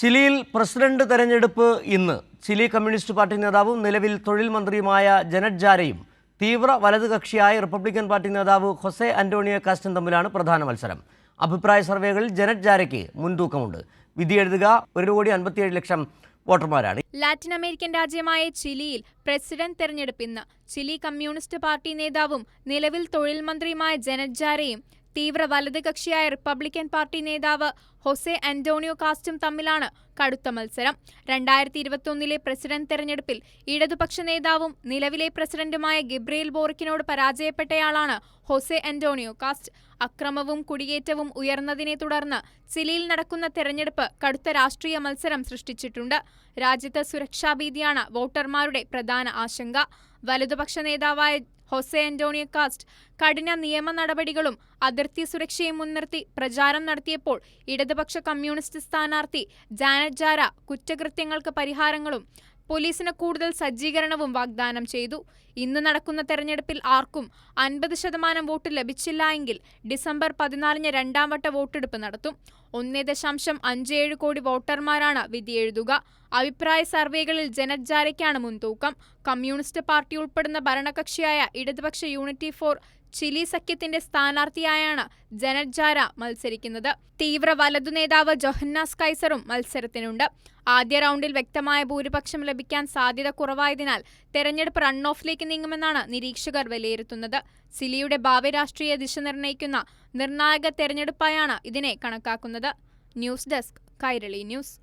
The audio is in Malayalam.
ചിലിയിൽ പ്രസിഡന്റ് തെരഞ്ഞെടുപ്പ് ഇന്ന്. ചിലി കമ്മ്യൂണിസ്റ്റ് പാർട്ടി നേതാവും നിലവിൽ തൊഴിൽ മന്ത്രിയുമായ ജനറ്റ് ജാരയും തീവ്ര വലത് കക്ഷിയായ റിപ്പബ്ലിക്കൻ പാർട്ടി നേതാവ് ഹൊസെ അന്റോണിയോ കാസ്റ്റൻ തമ്മിലാണ് പ്രധാന മത്സരം. അഭിപ്രായ സർവേകളിൽ ജനറ്റ് ജാരയ്ക്ക് മുൻതൂക്കമുണ്ട്. വിധി എഴുതുക ഒരു കോടി അൻപത്തിയേഴ് ലക്ഷം വോട്ടർമാരാണ്. ലാറ്റിൻ അമേരിക്കൻ രാജ്യമായ ചിലിയിൽ പ്രസിഡന്റ് തെരഞ്ഞെടുപ്പ് ഇന്ന്. ചിലി കമ്മ്യൂണിസ്റ്റ് പാർട്ടി നേതാവും നിലവിൽ തൊഴിൽ മന്ത്രിയുമായ ജനറ്റ് ജാരയും തീവ്ര വലത് കക്ഷിയായ റിപ്പബ്ലിക്കൻ പാർട്ടി നേതാവ് ഹൊസെ അന്റോണിയോ കാസ്റ്റും തമ്മിലാണ് കടുത്ത മത്സരം. രണ്ടായിരത്തി ഇരുപത്തിയൊന്നിലെ പ്രസിഡന്റ് തെരഞ്ഞെടുപ്പിൽ ഇടതുപക്ഷ നേതാവും നിലവിലെ പ്രസിഡന്റുമായ ഗിബ്രിയേൽ ബോറിക്കിനോട് പരാജയപ്പെട്ടയാളാണ് ഹൊസെ അന്റോണിയോ കാസ്റ്റ്. അക്രമവും കുടിയേറ്റവും ഉയർന്നതിനെ തുടർന്ന് ചിലിയിൽ നടക്കുന്ന തെരഞ്ഞെടുപ്പ് കടുത്ത രാഷ്ട്രീയ മത്സരം സൃഷ്ടിച്ചിട്ടുണ്ട്. രാജ്യത്ത് സുരക്ഷാഭീതിയാണ് വോട്ടർമാരുടെ പ്രധാന ആശങ്ക. വലതുപക്ഷ നേതാവായ ഹൊസെ അന്റോണിയോ കാസ്റ്റ് കഠിന നിയമ നടപടികളും അതിർത്തി സുരക്ഷയും മുൻനിർത്തി പ്രചാരം നടത്തിയപ്പോൾ ഇടതുപക്ഷ കമ്മ്യൂണിസ്റ്റ് സ്ഥാനാർത്ഥി ജാനറ്റ് ജാര കുറ്റകൃത്യങ്ങൾക്ക് പരിഹാരങ്ങളും പോലീസിന് കൂടുതൽ സജ്ജീകരണവും വാഗ്ദാനം ചെയ്തു. ഇന്ന് നടക്കുന്ന തെരഞ്ഞെടുപ്പിൽ ആർക്കും അൻപത് ശതമാനം വോട്ട് ലഭിച്ചില്ല എങ്കിൽ ഡിസംബർ പതിനാലിന് രണ്ടാം വട്ട വോട്ടെടുപ്പ് നടത്തും. ഒന്നേ ദശാംശം അഞ്ച് ഏഴ് കോടി വോട്ടർമാരാണ് വിധിയെഴുതുക അഭിപ്രായ സർവേകളിൽ ജനജാരയ്ക്കാണ് ജാരയ്ക്കാണ് മുൻതൂക്കം. കമ്മ്യൂണിസ്റ്റ് പാർട്ടി ഉൾപ്പെടുന്ന ഭരണകക്ഷിയായ ഇടതുപക്ഷ യൂണിറ്റി ഫോർ ചിലി സഖ്യത്തിന്റെ സ്ഥാനാർത്ഥിയായാണ് ജനറ്റ് മത്സരിക്കുന്നത്. തീവ്ര വലതു നേതാവ് ജൊഹന്നാസ് കൈസറും മത്സരത്തിനുണ്ട്. ആദ്യ റൗണ്ടിൽ വ്യക്തമായ ഭൂരിപക്ഷം ലഭിക്കാൻ സാധ്യത കുറവായതിനാൽ തെരഞ്ഞെടുപ്പ് റൺ ഓഫിലേക്ക് നീങ്ങുമെന്നാണ് നിരീക്ഷകർ വിലയിരുത്തുന്നത്. സിലിയുടെ ഭാവി രാഷ്ട്രീയ ദിശ നിർണയിക്കുന്ന നിർണായക തെരഞ്ഞെടുപ്പായാണ് ഇതിനെ കണക്കാക്കുന്നത്. News desk Kairali news.